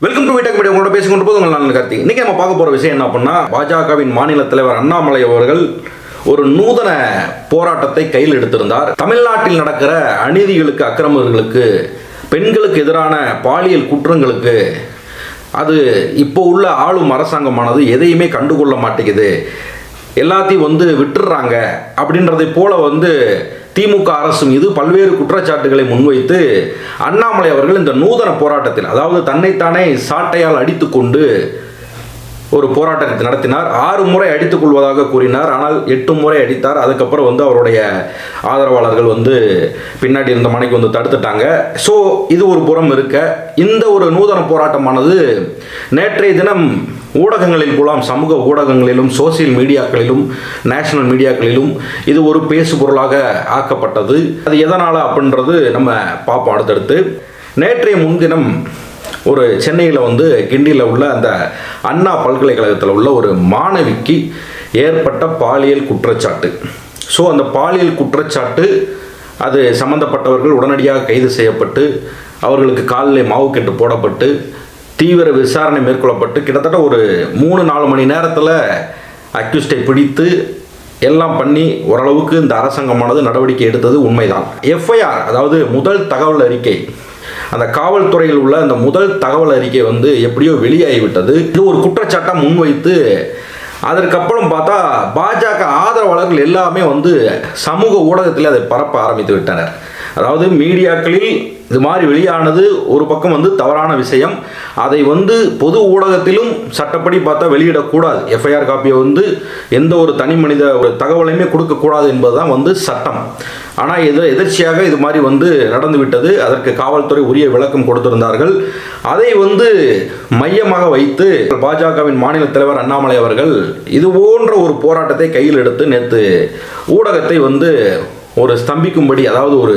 Welcome to வீட்டக் media உங்களோட பேசிக்கொண்டு போது உங்கள் நான் கார்த்திக். இன்னைக்கு நம்ம பார்க்க போகிற விஷயம் என்ன அப்படின்னா பாஜகவின் மாநில தலைவர் அண்ணாமலை அவர்கள் ஒரு நூதன போராட்டத்தை கையில் எடுத்திருந்தார். தமிழ்நாட்டில் நடக்கிற அநீதிகளுக்கு அக்கிரமர்களுக்கு பெண்களுக்கு எதிரான பாலியல் குற்றங்களுக்கு அது இப்போ உள்ள ஆளும் அரசாங்கமானது எதையுமே கண்டுகொள்ள மாட்டேங்குது. எல்லாத்தையும் வந்து விட்டுடுறாங்க அப்படின்றதை போல வந்து திமுக அரசு மீது பல்வேறு குற்றச்சாட்டுகளை முன்வைத்து அண்ணாமலை அவர்கள் இந்த நூதன போராட்டத்தில் அதாவது தன்னைத்தானே சாட்டையால் அடித்துக்கொண்டு ஒரு போராட்டத்தை நடத்தினார். ஆறு முறை அடித்துக் கொள்வதாக கூறினார். ஆனால் எட்டு முறை அடித்தார். அதுக்கப்புறம் வந்து அவருடைய ஆதரவாளர்கள் வந்து பின்னாடி இருந்த மனைக்கு வந்து தடுத்துட்டாங்க. ஸோ இது ஒரு புறம் இருக்க. இந்த ஒரு நூதன போராட்டமானது நேற்றைய தினம் ஊடகங்களில் போலாம் சமூக ஊடகங்களிலும் சோசியல் மீடியாக்களிலும் நேஷனல் மீடியாக்களிலும் இது ஒரு பேசு பொருளாக ஆக்கப்பட்டது. அது எதனால் அப்படின்றது நம்ம பார்ப்போம் அடுத்தடுத்து. நேற்றைய முன்தினம் ஒரு சென்னையில் வந்து கிண்டியில் உள்ள அந்த அண்ணா பல்கலைக்கழகத்தில் உள்ள ஒரு மாணவிக்கு ஏற்பட்ட பாலியல் குற்றச்சாட்டு. ஸோ அந்த பாலியல் குற்றச்சாட்டு அது சம்பந்தப்பட்டவர்கள் உடனடியாக கைது செய்யப்பட்டு அவர்களுக்கு காலில் மாவு கெட்டு போடப்பட்டு தீவிர விசாரணை மேற்கொள்ளப்பட்டு கிட்டத்தட்ட ஒரு மூணு நாலு மணி நேரத்தில் அக்யூஸ்டை பிடித்து எல்லாம் பண்ணி ஓரளவுக்கு இந்த அரசாங்கமானது நடவடிக்கை எடுத்தது உண்மைதான். எஃப்ஐஆர் அதாவது முதல் தகவல் அறிக்கை. அந்த காவல்துறையில் உள்ள அந்த முதல் தகவல் அறிக்கை வந்து எப்படியோ வெளியாகிவிட்டது. இது ஒரு குற்றச்சாட்டை முன்வைத்து அதற்கப்புறம் பார்த்தா பாஜக ஆதரவாளர்கள் எல்லாமே வந்து சமூக ஊடகத்தில் அதை பரப்ப ஆரம்பித்து விட்டனர். அதாவது மீடியாக்களில் இது மாதிரி வெளியானது ஒரு பக்கம் வந்து தவறான விஷயம். அதை வந்து பொது ஊடகத்திலும் சட்டப்படி பார்த்தா வெளியிடக்கூடாது. எஃப்ஐஆர் காப்பியை வந்து எந்த ஒரு தனி மனித ஒரு தகவலையுமே கொடுக்கக்கூடாது என்பதுதான் வந்து சட்டம். ஆனால் இது எதிர்ச்சியாக இது மாதிரி வந்து நடந்து விட்டது அதற்கு காவல்துறை உரிய விளக்கம் கொடுத்திருந்தார்கள். அதை வந்து மையமாக வைத்து பாஜகவின் மாநில தலைவர் அண்ணாமலை அவர்கள் இது போன்ற ஒரு போராட்டத்தை கையில் எடுத்து நேற்று ஊடகத்தை வந்து ஒரு ஸ்தம்பிக்கும்படி அதாவது ஒரு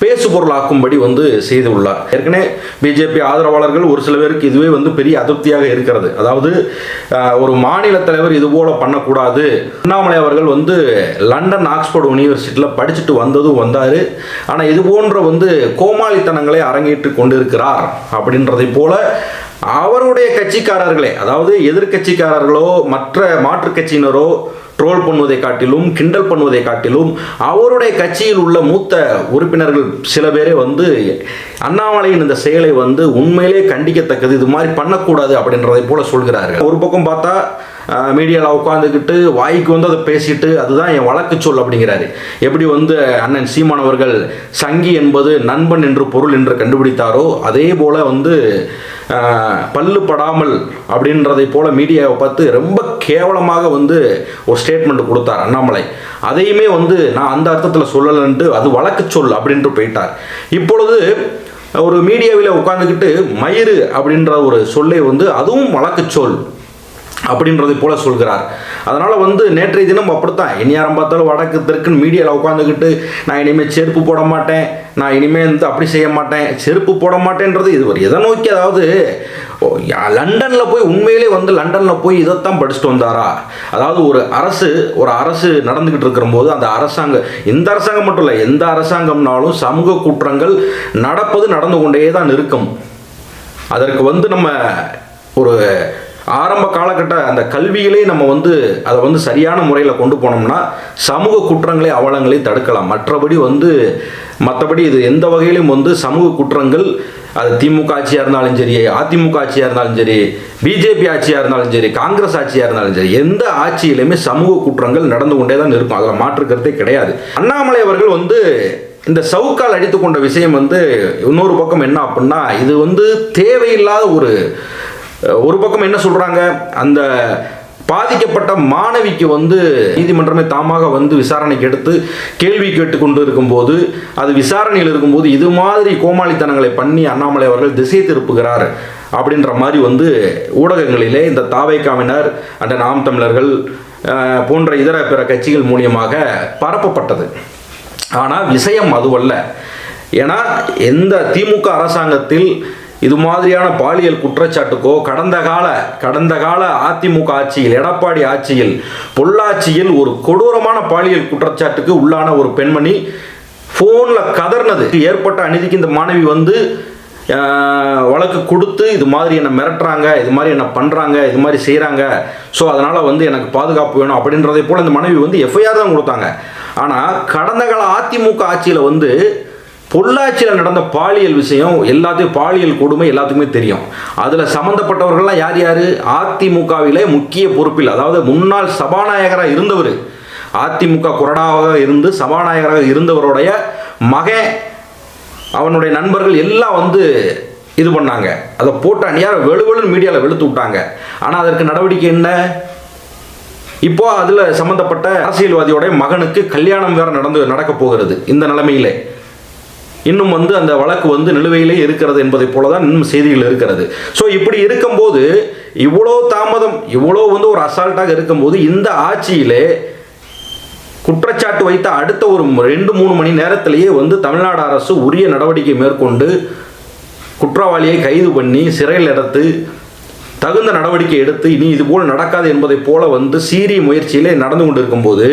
பேசு பொருளாக்கும்படி வந்து செய்துள்ளார். ஏற்கனவே பிஜேபி ஆதரவாளர்கள் ஒரு சில பேருக்கு இதுவே வந்து பெரிய அதிருப்தியாக இருக்கிறது. அதாவது ஒரு மாநில தலைவர் இது போல பண்ணக்கூடாது. அண்ணாமலை அவர்கள் வந்து லண்டன் ஆக்ஸ்போர்ட் யூனிவர்சிட்டியில் படிச்சுட்டு வந்ததும் வந்தார். ஆனால் இது போன்ற வந்து கோமாளித்தனங்களை அரங்கேற்று கொண்டிருக்கிறார் அப்படின்றதை போல அவருடைய கட்சிக்காரர்களே அதாவது எதிர்க்கட்சிக்காரர்களோ மற்ற மாற்றுக் கட்சியினரோ ட்ரோல் பண்ணுவதை காட்டிலும் கிண்டல் பண்ணுவதை காட்டிலும் அவருடைய கட்சியில் உள்ள மூத்த உறுப்பினர்கள் சில பேரே வந்து அண்ணாமலையின் இந்த செயலை வந்து உண்மையிலே கண்டிக்கத்தக்கது இது மாதிரி பண்ணக்கூடாது அப்படின்றதை போல சொல்கிறார்கள். ஒரு பக்கம் பார்த்தா மீடியாவில் உட்காந்துக்கிட்டு வாய்க்கு வந்து அதை பேசிட்டு அதுதான் என் வழக்கு சொல் அப்படிங்கிறாரு. எப்படி வந்து அண்ணன் சீமான் அவர்கள் சங்கி என்பது நண்பன் என்று பொருள் என்று கண்டுபிடித்தாரோ அதே போல் வந்து பல்லு படாமல் அப்படின்றதை போல மீடியாவை பார்த்து ரொம்ப கேவலமாக வந்து ஒரு ஸ்டேட்மெண்ட் கொடுத்தார் அண்ணாமலை. அதையுமே வந்து நான் அந்த அர்த்தத்தில் சொல்லலைன்ட்டு அது வழக்கு சொல் அப்படின்ட்டு போயிட்டார். இப்பொழுது ஒரு மீடியாவில் உட்காந்துக்கிட்டு மயிறு அப்படின்ற ஒரு சொல்லை வந்து அதுவும் வழக்கு சொல் அப்படின்றதை போல சொல்கிறார். அதனால் வந்து நேற்றைய தினம் அப்படித்தான். இனியாரம் பார்த்தாலும் வடக்கு தெற்குன்னு மீடியாவில் உட்காந்துக்கிட்டு நான் இனிமேல் செருப்பு போட மாட்டேன். நான் இனிமேல் வந்து அப்படி செய்ய மாட்டேன். செருப்பு போட மாட்டேன்றது இது ஒரு எதை நோக்கி அதாவது லண்டனில் போய் உண்மையிலே வந்து லண்டனில் போய் இதைத்தான் படிச்சுட்டு வந்தாரா? அதாவது ஒரு அரசு ஒரு அரசு நடந்துக்கிட்டு இருக்கிறபோது அந்த அரசாங்கம் இந்த அரசாங்கம் மட்டும் இல்லை எந்த அரசாங்கம்னாலும் சமூக குற்றங்கள் நடப்பது நடந்து கொண்டே தான் இருக்கும். அதற்கு வந்து நம்ம ஒரு ஆரம்ப காலகட்ட அந்த கல்வியிலே நம்ம வந்து அதை வந்து சரியான முறையில் கொண்டு போனோம்னா சமூக குற்றங்களை அவலங்களை தடுக்கலாம். மற்றபடி வந்து மற்றபடி இது எந்த வகையிலும் வந்து சமூக குற்றங்கள் அது திமுக ஆட்சியாக இருந்தாலும் சரி அதிமுக ஆட்சியாக இருந்தாலும் சரி பிஜேபி ஆட்சியாக இருந்தாலும் சரி காங்கிரஸ் ஆட்சியாக இருந்தாலும் சரி எந்த ஆட்சியிலுமே சமூக குற்றங்கள் நடந்து கொண்டே தான் இருக்கும். அதில் மாற்றுக்கிறதே கிடையாது. அண்ணாமலை அவர்கள் வந்து இந்த சவுக்கால் அடித்து கொண்ட விஷயம் வந்து இன்னொரு பக்கம் என்ன அப்படின்னா இது வந்து தேவையில்லாத ஒரு ஒரு பக்கம் என்ன சொல்கிறாங்க அந்த பாதிக்கப்பட்ட மாணவிக்கு வந்து நீதிமன்றமே தாமாக வந்து விசாரணைக்கு எடுத்து கேள்வி கேட்டுக்கொண்டு இருக்கும்போது அது விசாரணையில் இருக்கும்போது இது மாதிரி கோமாளித்தனங்களை பண்ணி அண்ணாமலை அவர்கள் திசை திருப்புகிறார் அப்படின்ற மாதிரி வந்து ஊடகங்களிலே இந்த தாவைக்காவினர் அந்த நாம் தமிழர்கள் போன்ற இதர பிற கட்சிகள் மூலியமாக பரப்பப்பட்டது. ஆனால் விஷயம் அதுவல்ல. ஏன்னா எந்த திமுக அரசாங்கத்தில் இது மாதிரியான பாலியல் குற்றச்சாட்டுக்கோ கடந்த கால கடந்த கால அதிமுக ஆட்சியில் எடப்பாடி ஆட்சியில் பொள்ளாச்சியில் ஒரு கொடூரமான பாலியல் குற்றச்சாட்டுக்கு உள்ளான ஒரு பெண்மணி ஃபோனில் கதர்னது. ஏற்பட்ட அநீதிக்கு இந்த மாணவி வந்து வழக்கு கொடுத்து இது மாதிரி என்னை மிரட்டுறாங்க இது மாதிரி என்ன பண்ணுறாங்க இது மாதிரி செய்கிறாங்க ஸோ அதனால் வந்து எனக்கு பாதுகாப்பு வேணும் அப்படின்றதை போல் இந்த மனைவி வந்து எஃப்ஐஆர் தான் கொடுத்தாங்க. ஆனால் கடந்த கால அதிமுக ஆட்சியில் வந்து பொள்ளாச்சியில் நடந்த பாலியல் விஷயம் எல்லாத்தையும் பாலியல் கொடுமை எல்லாத்துக்குமே தெரியும். அதில் சம்மந்தப்பட்டவர்கள்லாம் யார் யார்? அதிமுகவிலே முக்கிய பொறுப்பில் அதாவது முன்னாள் சபாநாயகராக இருந்தவர். அதிமுக கொறடாவாக இருந்து சபாநாயகராக இருந்தவருடைய மகன் அவனுடைய நண்பர்கள் எல்லாம் வந்து இது பண்ணாங்க. அதை போட்டு அநியார வெளுவெளுன்னு மீடியாவில் வெளுத்து விட்டாங்க. ஆனால் அதற்கு நடவடிக்கை என்ன? இப்போ அதில் சம்மந்தப்பட்ட அரசியல்வாதியோடைய மகனுக்கு கல்யாணம் வேற நடந்து நடக்க போகிறது இந்த நிலைமையிலே. இன்னும் வந்து அந்த வழக்கு வந்து நிலுவையிலே இருக்கிறது என்பதை போல தான் இன்னும் செய்திகள் இருக்கிறது. ஸோ இப்படி இருக்கும்போது இவ்வளோ தாமதம் இவ்வளோ வந்து ஒரு அசால்ட்டாக இருக்கும்போது இந்த ஆட்சியிலே குற்றச்சாட்டு வைத்த அடுத்த ஒரு ரெண்டு மூணு மணி நேரத்திலேயே வந்து தமிழ்நாடு அரசு உரிய நடவடிக்கை மேற்கொண்டு குற்றவாளியை கைது பண்ணி சிறையில் எடுத்து தகுந்த நடவடிக்கை எடுத்து இனி இதுபோல் நடக்காது என்பதைப் போல வந்து சீரிய முயற்சியிலே நடந்து கொண்டிருக்கும்போது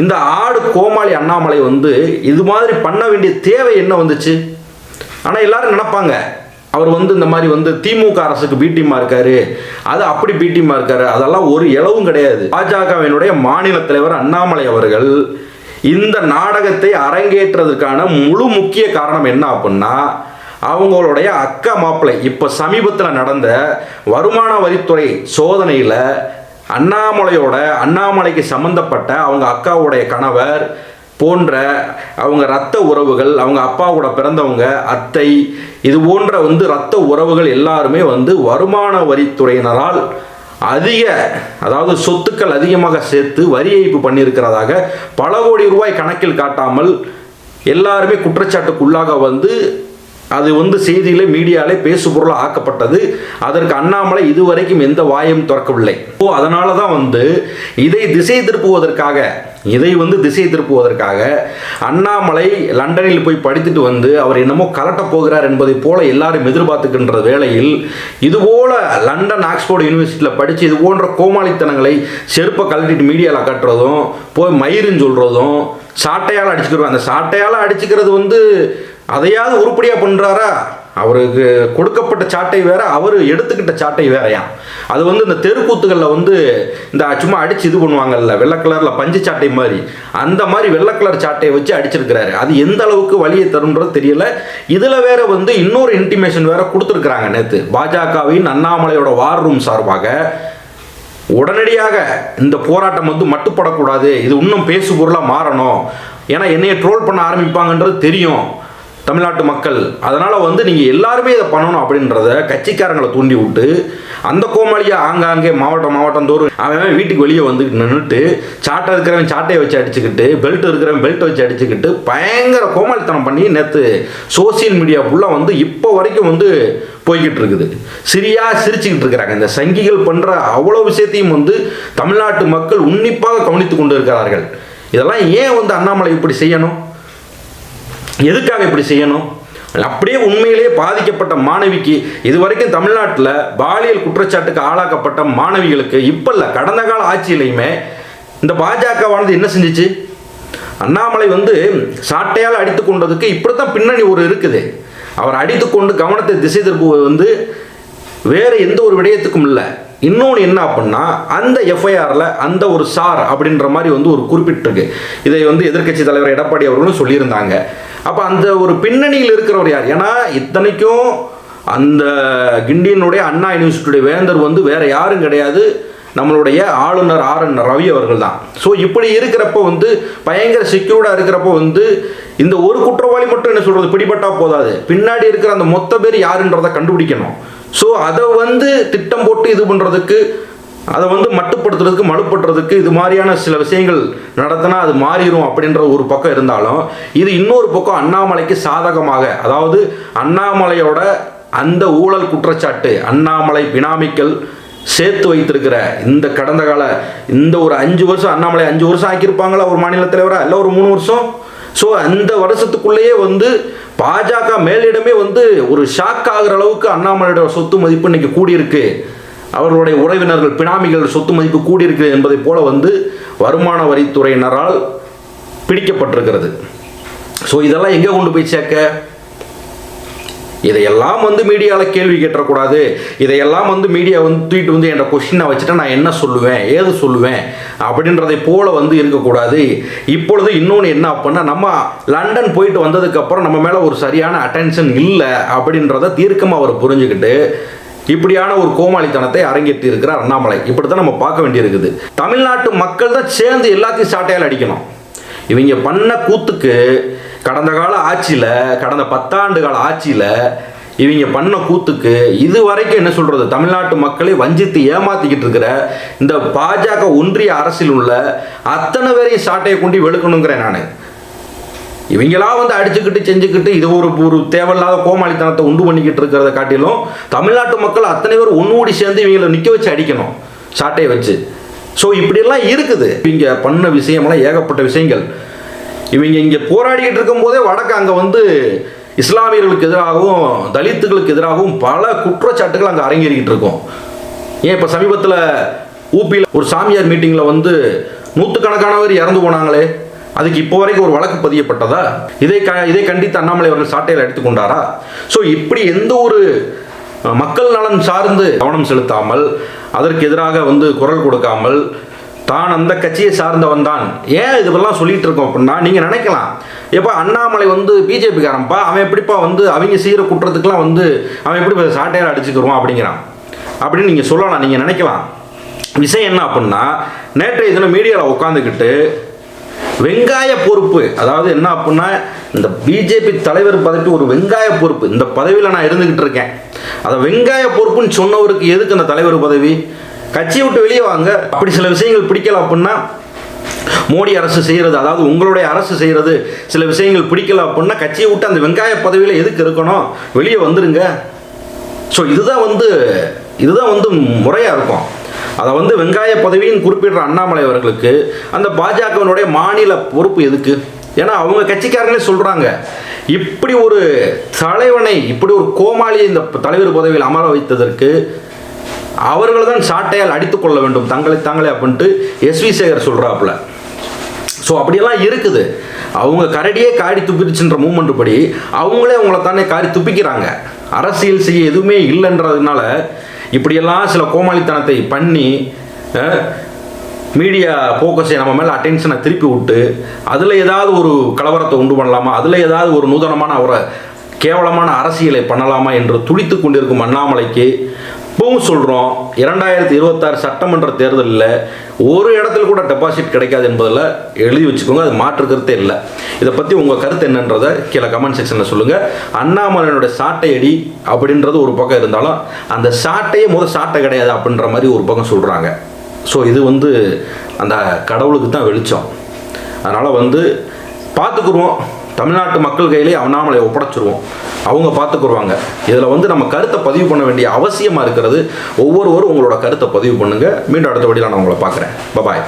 இந்த ஆடு கோமாளி அண்ணாமலை வந்து இது மாதிரி பண்ண வேண்டிய தேவை என்ன வந்துச்சு? ஆனால் எல்லாரும் நினைப்பாங்க. அவர் வந்து இந்த மாதிரி வந்து திமுக அரசுக்கு பீட்டிமா இருக்காரு. அது அப்படி பீட்டிமா இருக்காரு. அதெல்லாம் ஒரு இளவும் கிடையாது. பாஜகவினுடைய மாநில தலைவர் அண்ணாமலை அவர்கள் இந்த நாடகத்தை அரங்கேற்றதுக்கான முழு முக்கிய காரணம் என்ன அப்படின்னா அவங்களுடைய அக்கா மாப்பிள்ளை இப்போ சமீபத்தில் நடந்த வருமான வரித்துறை சோதனையில் அண்ணாமலையோட அண்ணாமலைக்கு சம்மந்தப்பட்ட அவங்க அக்காவுடைய கணவர் போன்ற அவங்க ரத்த உறவுகள் அவங்க அப்பாவோட பிறந்தவங்க அத்தை இது போன்ற வந்து ரத்த உறவுகள் எல்லாருமே வந்து வருமான வரித்துறையினரால் அதிக அதாவது சொத்துக்கள் அதிகமாக சேர்த்து வரி ஏய்ப்பு பண்ணியிருக்கிறதாக பல கோடி ரூபாய் கணக்கில் காட்டாமல் எல்லாருமே குற்றச்சாட்டுக்குள்ளாக வந்து அது வந்து செய்தியிலே மீடியாலே பேசு பொருளாக ஆக்கப்பட்டது. அதற்கு அண்ணாமலை இதுவரைக்கும் எந்த வாயும் திறக்கவில்லை. ஓ அதனால தான் வந்து இதை திசை திருப்புவதற்காக இதை வந்து திசை திருப்புவதற்காக அண்ணாமலை லண்டனில் போய் படித்துட்டு வந்து அவர் என்னமோ கலட்ட போகிறார் என்பதைப் போல எல்லாரும் எதிர்பார்த்துக்கின்ற வேளையில் இதுபோல லண்டன் ஆக்ஸ்போர்ட் யூனிவர்சிட்டியில் படித்து இது போன்ற கோமாளித்தனங்களை செருப்பை கழட்டிட்டு மீடியாவில் கட்டுறதும் போய் மயிருன்னு சொல்கிறதும் சாட்டையால் அடிச்சுக்கிறோம் அந்த சாட்டையால் அடிச்சுக்கிறது வந்து அதையாவது உருப்படியாக பண்ணுறாரா அவருக்கு கொடுக்கப்பட்ட சாட்டை வேற அவர் எடுத்துக்கிட்ட சாட்டை வேறையாம் அது வந்து இந்த தெருக்கூத்துகளில் வந்து இந்த சும்மா அடித்து இது பண்ணுவாங்கல்ல வெள்ளை கலரில் பஞ்சு சாட்டை மாதிரி. அந்த மாதிரி வெள்ளை கலர் சாட்டையை வச்சு அடிச்சிருக்கிறாரு. அது எந்த அளவுக்கு வழியை தரும்ன்றது தெரியல. இதில் வேற வந்து இன்னொரு இன்டிமேஷன் வேற கொடுத்துருக்குறாங்க நேற்று பாஜகவின் அண்ணாமலையோட வார் ரூம் சார்பாக. உடனடியாக இந்த போராட்டம் வந்து மட்டுப்படக்கூடாது. இது இன்னும் பேசு பொருளாக மாறணும். ஏன்னா என்னையை ட்ரோல் பண்ண ஆரம்பிப்பாங்கன்றது தெரியும். தமிழ்நாட்டு மக்கள் அதனால் வந்து நீங்கள் எல்லாருமே இதை பண்ணணும் அப்படின்றத கட்சிக்காரங்களை தூண்டி விட்டு அந்த கோமாளியை ஆங்காங்கே மாவட்டம் மாவட்டம் தோறும் அவன் வீட்டுக்கு வெளியே வந்து நின்றுட்டு சாட்டை இருக்கிறவன் சாட்டையை வச்சு அடிச்சுக்கிட்டு பெல்ட் இருக்கிறவன் பெல்ட் வச்சு அடிச்சுக்கிட்டு பயங்கர கோமாளித்தனம் பண்ணி நேற்று சோசியல் மீடியா ஃபுல்லாக வந்து இப்போ வரைக்கும் வந்து போய்கிட்டு இருக்குது. சிரியா சிரிச்சுக்கிட்டு இருக்கிறாங்க. இந்த சங்கிகள் பண்ணுற அவ்வளோ விஷயத்தையும் வந்து தமிழ்நாட்டு மக்கள் உன்னிப்பாக கவனித்து கொண்டு இருக்கிறார்கள். இதெல்லாம் ஏன் வந்து அண்ணாமலை இப்படி செய்யணும்? எதுக்காக இப்படி செய்யணும்? அப்படியே உண்மையிலேயே பாதிக்கப்பட்ட மாணவிக்கு இதுவரைக்கும் தமிழ்நாட்டில் பாலியல் குற்றச்சாட்டுக்கு ஆளாக்கப்பட்ட மாணவிகளுக்கு இப்போ இல்லை கடந்த கால ஆட்சியிலையுமே இந்த பாஜகவானது என்ன செஞ்சுச்சு? அண்ணாமலை வந்து சாட்டையால் அடித்து கொண்டதுக்கு இப்படி தான் பின்னணி ஒரு இருக்குது. அவர் அடித்து கொண்டு கவனத்தை திசை திருப்புவது வந்து வேறு எந்த ஒரு விடயத்துக்கும் இல்லை. இன்னொன்று என்ன அப்படின்னா அந்த எஃப்ஐஆரில் அந்த ஒரு சார் அப்படின்ற மாதிரி வந்து ஒரு குறிப்பிட்டிருக்கு. இதை வந்து எதிர்க்கட்சி தலைவர் எடப்பாடி அவர்களும் சொல்லியிருந்தாங்க. அப்போ அந்த ஒரு பின்னணியில் இருக்கிறவர் யார்? ஏன்னா இத்தனைக்கும் அந்த கிண்டியனுடைய அண்ணா யூனிவர்சிட்டியுடைய வேந்தர் வந்து வேற யாரும் கிடையாது. நம்மளுடைய ஆளுநர் ஆர் என் ரவி அவர்கள் தான். ஸோ இப்படி இருக்கிறப்ப வந்து பயங்கர செக்யூர்டாக இருக்கிறப்போ வந்து இந்த ஒரு குற்றவாளி மட்டும் என்ன சொல்கிறது பிடிபட்டால் போதாது. பின்னாடி இருக்கிற அந்த மொத்த பேர் யாருன்றதை கண்டுபிடிக்கணும். ஸோ அதை வந்து திட்டம் போட்டு இது பண்ணுறதுக்கு அதை வந்து மட்டுப்படுத்துறதுக்கு மலுப்படுறதுக்கு இது மாதிரியான சில விஷயங்கள் நடத்தினா அது மாறிடும் அப்படின்ற ஒரு பக்கம் இருந்தாலும் இது இன்னொரு பக்கம் அண்ணாமலைக்கு சாதகமாக அதாவது அண்ணாமலையோட அந்த ஊழல் குற்றச்சாட்டு அண்ணாமலை பினாமிக்கல் சேர்த்து வைத்திருக்கிற இந்த கடந்த கால இந்த ஒரு அஞ்சு வருஷம் அண்ணாமலை அஞ்சு வருஷம் ஆக்கியிருப்பாங்களா ஒரு மாநில தலைவராக இல்லை ஒரு மூணு வருஷம்? ஸோ அந்த வருஷத்துக்குள்ளேயே வந்து பாஜக மேலிடமே வந்து ஒரு ஷாக் ஆகிற அளவுக்கு அண்ணாமலையோட சொத்து மதிப்பு இன்னைக்கு கூடியிருக்கு. அவர்களுடைய உறவினர்கள் பினாமிகள் சொத்து மதிப்பு கூடியிருக்கு என்பதை போல வந்து வருமான வரித்துறையினரால் பிடிக்கப்பட்டிருக்கிறது. ஸோ இதெல்லாம் எங்கே கொண்டு போய் சேர்க்க? இதையெல்லாம் வந்து மீடியாவில் கேள்வி கேட்டக்கூடாது இதையெல்லாம் வந்து மீடியா வந்து தூக்கிட்டு வந்து என்ற கொஷினை வச்சுட்டு நான் என்ன சொல்லுவேன்? ஏது சொல்லுவேன்? அப்படின்றதை போல வந்து இருக்கக்கூடாது. இப்பொழுது இன்னொன்று என்ன அப்படின்னா நம்ம லண்டன் போயிட்டு வந்ததுக்கப்புறம் நம்ம மேலே ஒரு சரியான அட்டென்ஷன் இல்லை அப்படின்றத தீர்க்கமாக அவர் புரிஞ்சுக்கிட்டு இப்படியான ஒரு கோமாளித்தனத்தை அரங்கேற்றி இருக்கிறார் அண்ணாமலை. இப்படி தான் நம்ம பார்க்க வேண்டியிருக்குது. தமிழ்நாட்டு மக்கள் தான் சேர்ந்து எல்லாத்தையும் சாட்டையால் அடிக்கணும். இவங்க பண்ண கூத்துக்கு கடந்த கால ஆட்சியில் கடந்த பத்தாண்டு கால ஆட்சியில் இவங்க பண்ண கூத்துக்கு இது வரைக்கும் என்ன சொல்கிறது தமிழ்நாட்டு மக்களை வஞ்சித்து ஏமாத்திக்கிட்டு இருக்கிற இந்த பாஜக ஒன்றிய அரசில் உள்ள அத்தனை பேரையும் சாட்டையை கொண்டு வெளுக்கணுங்கிறேன் நான். இவங்களா வந்து அடிச்சுக்கிட்டு செஞ்சுக்கிட்டு இது ஒரு ஒரு தேவையில்லாத கோமாளித்தனத்தை உண்டு பண்ணிக்கிட்டு இருக்கிறத காட்டிலும் தமிழ்நாட்டு மக்கள் அத்தனை பேர் ஒன்று கூடி சேர்ந்து இவங்களை நிற்க வச்சு அடிக்கணும் சாட்டையை வச்சு. ஸோ இப்படியெல்லாம் இருக்குது. இவங்க பண்ண விஷயமெல்லாம் ஏகப்பட்ட விஷயங்கள். இவங்க இங்கே போராடிக்கிட்டு இருக்கும்போதே வடக்கு அங்கே வந்து இஸ்லாமியர்களுக்கு எதிராகவும் தலித்துகளுக்கு எதிராகவும் பல குற்றச்சாட்டுகள் அங்கே அரங்கேறிக்கிட்டு இருக்கும். ஏன் இப்போ சமீபத்தில் ஊபியில் ஒரு சாமியார் மீட்டிங்கில் வந்து நூற்றுக்கணக்கானவர் இறந்து போனாங்களே அதுக்கு இப்போ வரைக்கும் ஒரு வழக்கு பதியப்பட்டதா? இதை க இதை கண்டித்து அண்ணாமலை அவர்கள் சாட்டையில் எடுத்துக்கொண்டாரா ஸோ இப்படி எந்த ஒரு மக்கள் நலன் சார்ந்து கவனம் செலுத்தாமல் அதற்கு எதிராக வந்து குரல் கொடுக்காமல் தான் அந்த கட்சியை சார்ந்தவன் தான். ஏன் இதுவெல்லாம் சொல்லிட்டு இருக்கோம் அப்படின்னா நீங்கள் நினைக்கலாம். எப்போ அண்ணாமலை வந்து பிஜேபிக்காரன்ப்பா அவன் எப்படிப்பா வந்து அவங்க செய்கிற குற்றத்துக்கெலாம் வந்து அவன் எப்படி சாட்டையால் அடிச்சுக்கிருவான் அப்படிங்கிறான். அப்படின்னு நீங்கள் சொல்லலாம் நீங்கள் நினைக்கலாம். விஷயம் என்ன அப்படின்னா நேற்றைய தினம் மீடியாவில் உட்காந்துக்கிட்டு வெங்காய பொறுப்பு அதாவது என்ன அப்படின்னா இந்த பிஜேபி தலைவர் பதவி ஒரு வெங்காய பொறுப்பு. இந்த பதவியில் நான் இருந்துக்கிட்டு இருக்கேன். அதை வெங்காய பொறுப்புன்னு சொன்னவருக்கு எதுக்கு அந்த தலைவர் பதவி? கட்சியை விட்டு வெளியே வாங்க. அப்படி சில விஷயங்கள் பிடிக்கல அப்படின்னா மோடி அரசு செய்கிறது அதாவது உங்களுடைய அரசு செய்கிறது சில விஷயங்கள் பிடிக்கல அப்படின்னா கட்சியை விட்டு அந்த வெங்காய பதவியில் எதுக்கு இருக்கணும்? வெளியே வந்துருங்க. ஸோ இதுதான் வந்து இதுதான் வந்து முறையாக இருக்கும். அதை வந்து வெங்காய பதவின்னு குறிப்பிடுற அண்ணாமலை அவர்களுக்கு அந்த பாஜகவினுடைய மாநில பொறுப்பு எதுக்கு? ஏன்னா அவங்க கட்சிக்காரங்களே சொல்கிறாங்க இப்படி ஒரு தலைவனை இப்படி ஒரு கோமாளியை இந்த தலைவர் பதவியில் அமர வைத்ததற்கு அவர்கள் தான் சாட்டையால் அடித்துக் கொள்ள வேண்டும். தங்களை தாங்களே அப்படின்ட்டு எஸ்வி சேகர் சொல்கிறாப்புல ஸோ அப்படியெல்லாம் இருக்குது. அவங்க கரடியே காடி துப்பிடுச்சுன்ற மூமெண்ட் படி அவங்களே அவங்கள தானே காரி துப்பிக்கிறாங்க. அரசியல் செய்ய எதுவுமே இல்லைன்றதுனால இப்படியெல்லாம் சில கோமாளித்தனத்தை பண்ணி மீடியா ஃபோக்கஸை நம்ம மேலே அட்டென்ஷனை திருப்பி விட்டு அதில் ஏதாவது ஒரு கலவரத்தை உண்டு பண்ணலாமா? அதில் ஏதாவது ஒரு நூதனமான அவரை கேவலமான அரசியலை பண்ணலாமா என்று துடித்து கொண்டிருக்கும் அண்ணாமலைக்கு இப்பவும் சொல்கிறோம் இரண்டாயிரத்தி இருபத்தாறு சட்டமன்ற தேர்தலில் ஒரு இடத்துல கூட டெபாசிட் கிடைக்காது என்பதில் எழுதி வச்சுக்கோங்க அது மாற்று கருத்தே இல்லை. இதை பற்றி உங்கள் கருத்து என்னன்றதை கீழே கமெண்ட் செக்ஷனில் சொல்லுங்கள் அண்ணாமலையோட சாட்டை அடி அப்படின்றது ஒரு பக்கம் இருந்தாலும் அந்த சாட்டையே முதல் சாட்டை கிடையாது அப்படின்ற மாதிரி ஒரு பக்கம் சொல்கிறாங்க ஸோ இது வந்து அந்த கடவுளுக்கு தான் வெளிச்சம். அதனால் வந்து பார்த்துக்குருவோம். தமிழ்நாட்டு மக்கள் கையிலே அண்ணாமலை ஒப்படைச்சிருவோம். அவங்க பார்த்துக்குருவாங்க. இதில் வந்து நம்ம கருத்தை பதிவு பண்ண வேண்டிய அவசியமாக இருக்கிறது ஒவ்வொருவரும் உங்களோட கருத்தை பதிவு பண்ணுங்கள் மீண்டும் அடுத்த வழியில் நான் உங்களை பார்க்குறேன். பபாய்